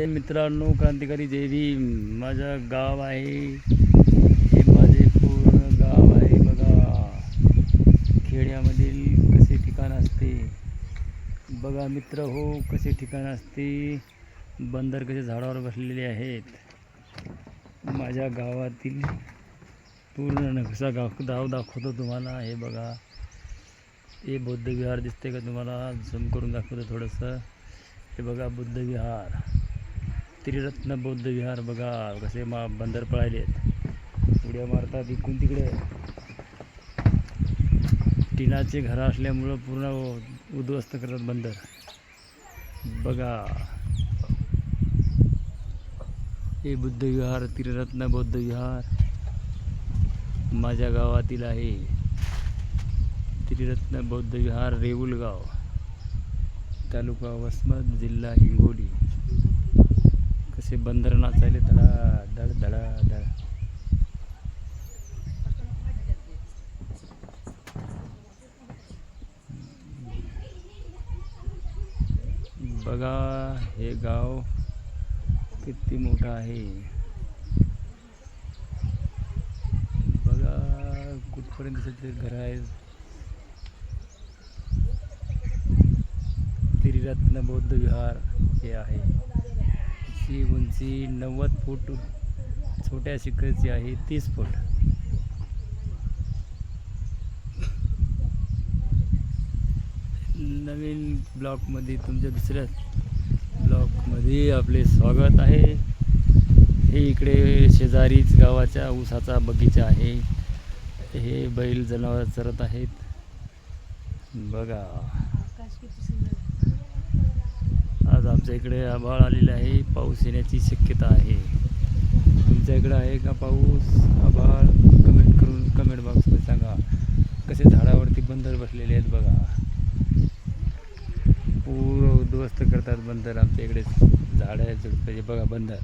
मित्रांनो क्रांतिकारी देवी माझं गाव आहे. हे माझे पूर्ण गाव आहे बघा. खेड्यामधील कसे ठिकाण असते? बघा मित्र हो कसे ठिकाण असते? बंदर कसे झाडावर बसलेले आहेत? माझ्या गावातील पूर्ण नकसा गाव गाव दाखवतो तुम्हाला. हे बघा. हे बौद्धविहार दिसते का तुम्हाला? झूम करून दाखवतो थोडंसं. हे बघा बुद्ध विहार. त्रिरत्न बौद्ध विहार. बघा कसे मा बंदर पळायलेत उड्या मारतात इकून तिकडे. टिनाचे घरं असल्यामुळं पूर्ण उद्ध्वस्त करतात बंदर. बघा. हे बुद्ध विहार त्रिरत्न बौद्ध विहार. माझ्या गावातील आहे. त्रिरत्न बौद्ध विहार रेऊलगाव. तालुका वसमत जिल्हा हिंगोली. असे बंदर नाचायले धडा धड धडा धड. बघा हे गाव किती मोठं आहे. बघा कुठपर्यंत दिसत घर आहे. त्रिरत्न बौद्ध विहार हे आहे. ची उंची नव्वद फूट छोट्या शिखरची आहे तीस फूट. नवीन ब्लॉकमध्ये तुमच्या दुसऱ्या ब्लॉकमध्ये आपले स्वागत आहे. हे इकडे शेजारीच गावाच्या ऊसाचा बगीचा आहे. हे बैल जनावर चरत आहेत. बघा. आमच्या इकडे आभाळ आलेलं आहे. पाऊस येण्याची शक्यता आहे. तुमच्या इकडं आहे का पाऊस? आभाळ? कमेंट करून कमेंट बॉक्समध्ये सांगा. कसे झाडावरती बंदर बसलेले आहेत बघा. पूर उद्ध्वस्त करतात बंदर आमच्या इकडे. झाडं आहेत झुडपे म्हणजे बघा बंदर.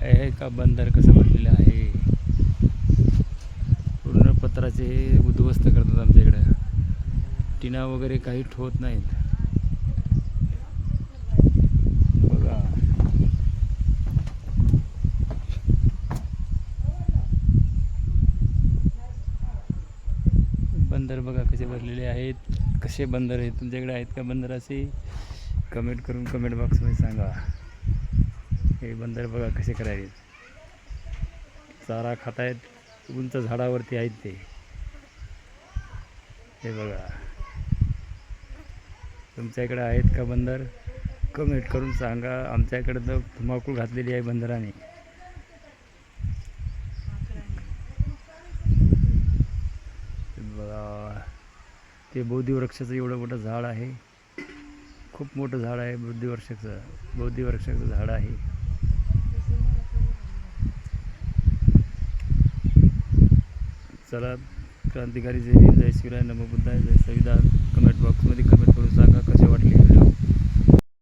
आहे का बंदर? कसं बसलेलं आहे? पूर्ण पत्राचे हे उद्ध्वस्त करतात आमच्या इकडे. टिना वगैरे काही ठोत नाहीत बघा बंदर बघा कसे भरलेले आहेत. कसे बंदर आहेत तुमच्याकडे आहेत का बंदर असे? कमेंट करून कमेंट बॉक्समध्ये सांगा. हे बंदर बघा कसे करायचे. चारा खात आहेत उंच झाडावरती आहेत ते. हे बघा. तुमच्याकडे आहेत का बंदर? कमेंट करून सांगा. आमच्याकडे तर धुमाकूळ घातलेली आहे बंदराने बघा ते बौद्धिवृक्षाचं एवढं मोठं झाड आहे. खूप मोठं झाड आहे बुद्धिवृक्षाचं बोधिवृक्षाचं झाड आहे. चला क्रांतिकारी जय जय शिवराय नमबुद्धाय जय संविधान कमेंट बॉक्समध्ये कमेंट करून सांगा कसे वाटले?